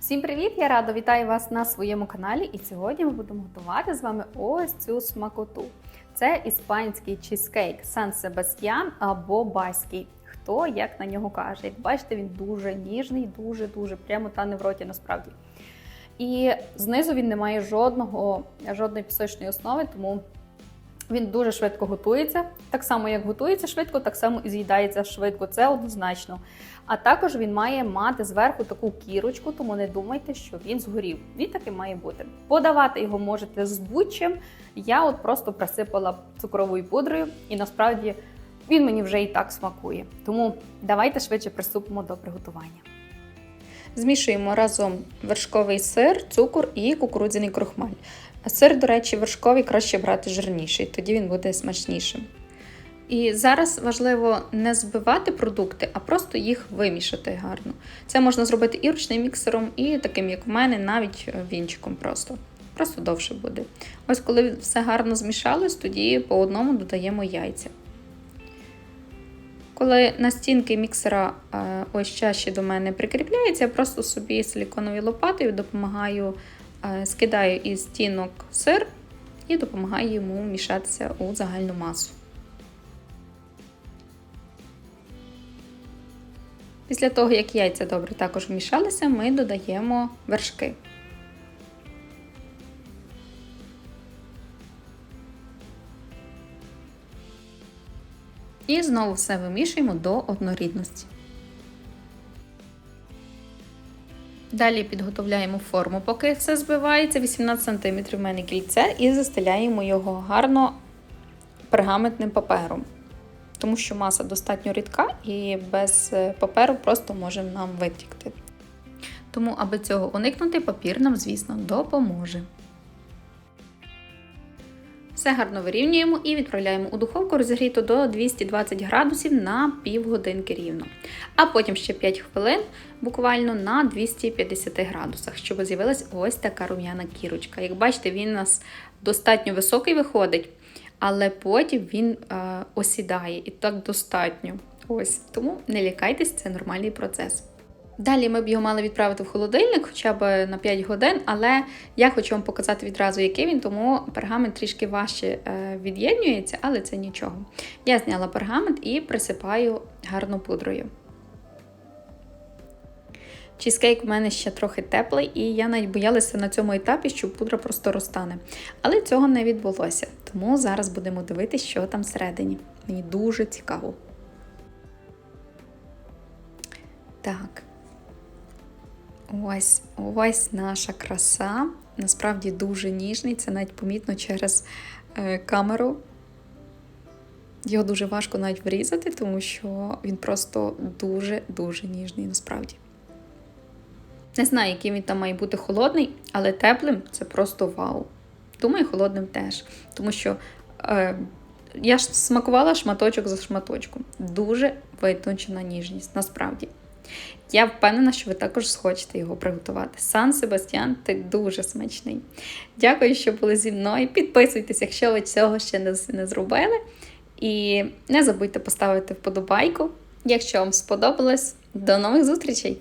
Всім привіт! Я рада вітаю вас на своєму каналі. І сьогодні ми будемо готувати з вами ось цю смакоту. Це іспанський чізкейк Сан Себастьян або Баський. Хто як на нього каже? Як бачите, він дуже ніжний, дуже-дуже прямо та не в роті насправді. І знизу він не має жодного, жодної пісочної основи, тому він дуже швидко готується. Так само, як готується швидко, так само і з'їдається швидко. Це однозначно. А також він має мати зверху таку кірочку, тому не думайте, що він згорів. Він таки має бути. Подавати його можете з будь-чим. Я от просто присипала цукровою пудрою, і насправді він мені вже і так смакує. Тому давайте швидше приступимо до приготування. Змішуємо разом вершковий сир, цукор і кукурудзяний крохмаль. Сир, до речі, вершковий краще брати жирніший, тоді він буде смачнішим. І зараз важливо не збивати продукти, а просто їх вимішати гарно. Це можна зробити і ручним міксером, і таким, як в мене, навіть вінчиком просто. Просто довше буде. Ось коли все гарно змішалось, тоді по одному додаємо яйця. Коли на стінки міксера е, ось чаще до мене прикріпляється, я просто собі силіконовою лопатою допомагаю, е, скидаю із стінок сир і допомагаю йому мішатися у загальну масу. Після того, як яйця добре також вмішалися, ми додаємо вершки. І знову все вимішуємо до однорідності. Далі підготовляємо форму, поки все збивається, 18 см в мене кільце, і застеляємо його гарно пергаментним папером. Тому що маса достатньо рідка і без паперу просто може нам витікти. Тому, аби цього уникнути, папір нам, звісно, допоможе. Все гарно вирівнюємо і відправляємо у духовку розігріту до 220 градусів на півгодинки рівно. А потім ще 5 хвилин буквально на 250 градусах, щоб з'явилась ось така рум'яна кірочка. Як бачите, він у нас достатньо високий виходить, але потім він е, осідає і так достатньо. Ось Тому не лякайтесь, це нормальний процес. Далі ми б його мали відправити в холодильник хоча б на 5 годин, але я хочу вам показати відразу, який він, тому пергамент трішки важче від'єднюється, але це нічого. Я зняла пергамент і присипаю гарно пудрою. Чізкейк у мене ще трохи теплий, і я навіть боялася на цьому етапі, що пудра просто розтане. Але цього не відбулося, тому зараз будемо дивитися, що там всередині. Мені дуже цікаво. Так. Ось ось наша краса. Насправді дуже ніжний, це навіть помітно через е, камеру. Його дуже важко навіть врізати, тому що він просто дуже-дуже ніжний насправді. Не знаю, який він там має бути холодний, але теплим це просто вау. Думаю, холодним теж. Тому що е, я ж смакувала шматочок за шматочком. Дуже витончена ніжність, насправді. Я впевнена, що ви також схочете його приготувати. Сан Себастьян ти дуже смачний. Дякую, що були зі мною. Підписуйтесь, якщо ви цього ще не, не зробили. І не забудьте поставити вподобайку. Якщо вам сподобалось, до нових зустрічей!